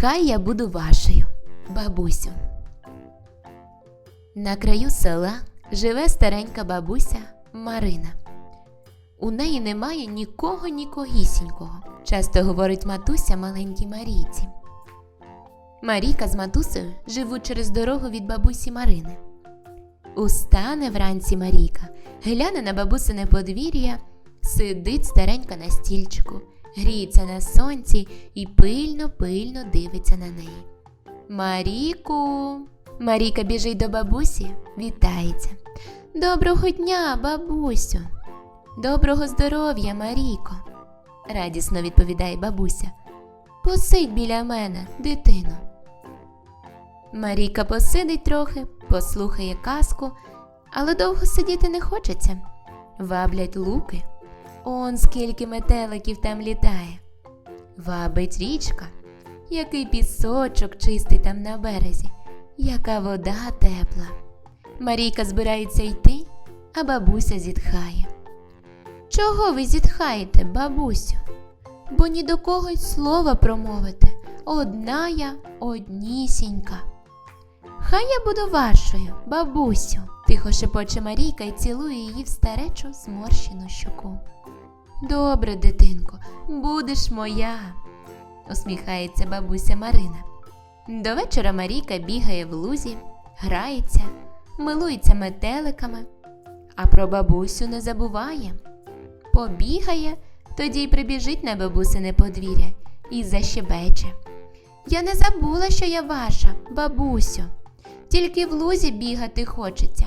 Хай я буду вашою, бабусю. На краю села живе старенька бабуся Марина. У неї немає нікого нікогісінького, часто говорить матуся маленькій Марійці. Марійка з матусею живуть через дорогу від бабусі Марини. Устане вранці Марійка, гляне на бабусине подвір'я, сидить старенька на стільчику, гріється на сонці і пильно-пильно дивиться на неї. Маріку. Марійка біжить до бабусі, вітається. Доброго дня, бабусю. Доброго здоров'я, Марійко, радісно відповідає бабуся. Посидь біля мене, дитино. Марійка посидить трохи, послухає казку, але довго сидіти не хочеться. Ваблять луки. Он скільки метеликів там літає. Вабить річка, який пісочок чистий там на березі, яка вода тепла. Марійка збирається йти, а бабуся зітхає. Чого ви зітхаєте, бабусю? Бо ні до кого й слова промовити. Одна я однісінька. Хай я буду вашою, бабусю, тихо шепоче Марійка і цілує її в старечу зморщену щоку. Добре, дитинко, будеш моя, усміхається бабуся Марина. До вечора Марійка бігає в лузі, грається, милується метеликами, а про бабусю не забуває. Побігає, тоді й прибіжить на бабусине подвір'я і защебече. Я не забула, що я ваша, бабусю, тільки в лузі бігати хочеться.